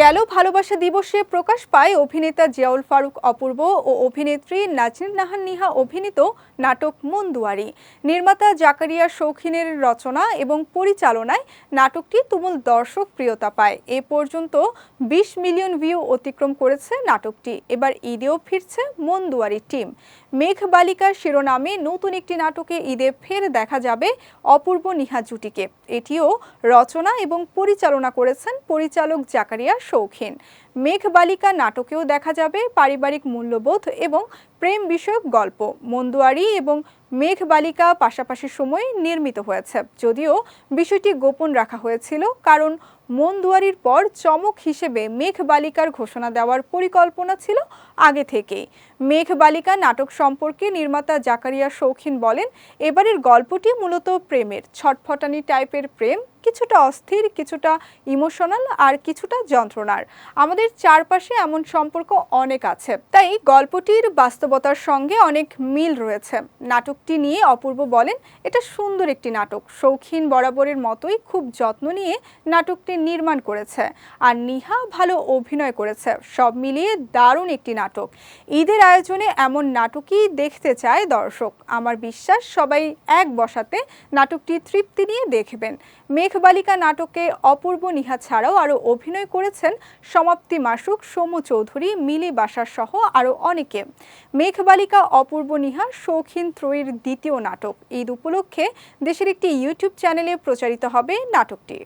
গেল ভালোবাসা দিবসে প্রকাশ পায় অভিনেতা জিয়াউল ফারুক অপূর্ব ও অভিনেত্রী নাজনীন নাহান নিহা অভিনীত নাটক মন্দুয়ারি। নির্মাতা জাকারিয়া শৌখিনের রচনা এবং পরিচালনায় নাটকটি তুমুল দর্শক প্রিয়তা পায়। এ পর্যন্ত বিশ মিলিয়ন ভিউ অতিক্রম করেছে নাটকটি। এবার ঈদেও ফিরছে মন্দুয়ারি টিম। মেঘ বালিকা শিরোনামে নতুন একটি নাটকে ঈদে ফের দেখা যাবে অপূর্ব নিহা জুটিকে। এটিও রচনা এবং পরিচালনা করেছেন পরিচালক জাকারিয়া শৌখিন। মেঘ বালিকা নাটকেও দেখা যাবে পারিবারিক মূল্যবোধ এবং প্রেম বিষয়ক গল্প। মন্দুয়ারি এবং মেঘ বালিকা পাশাপাশি সময়ে নির্মিত হয়েছে। যদিও বিষয়টি গোপন রাখা হয়েছিল, কারণ মন্দুয়ারির পর চমক হিসেবে মেঘবালিকার ঘোষণা দেওয়ার পরিকল্পনা ছিল আগে থেকেই। মেঘবালিকা নাটক সম্পর্কে নির্মাতা জাকারিয়া শৌখিন বলেন, এবারের গল্পটি মূলত প্রেমের, ছটফটানি টাইপের প্রেম কিছুটা অস্থির, কিছুটা ইমোশনাল আর কিছুটা যন্ত্রণার। আমাদের চারপাশে এমন সম্পর্ক অনেক আছে। তাই গল্পটির বাস্তবতার সঙ্গে অনেক মিল রয়েছে। নাটকটি নিয়ে অপূর্ব বলেন, এটা সুন্দর একটি নাটক। শৌখিন বরাবরের মতোই খুব যত্ন নিয়ে নাটকটি নির্মাণ করেছে আর নিহা ভালো অভিনয় করেছে। সব মিলিয়ে দারুণ একটি নাটক। ঈদের আয়োজনে এমন নাটকই দেখতে চায় দর্শক। আমার বিশ্বাস সবাই এক বসাতে নাটকটি তৃপ্তি নিয়ে দেখবেন। মেঘবালিকা নাটকে অপূর্ব নিহা ছাড়াও আরও অভিনয় করেছেন সমাপ্তি মাসুক সমু চৌধুরী, মিলি বাসার সহ আরও অনেকে। মেঘবালিকা অপূর্ব নিহা, শৌখিন ত্রয়ীর দ্বিতীয় নাটক। ঈদ উপলক্ষে দেশের একটি ইউটিউব চ্যানেলে প্রচারিত হবে নাটকটি।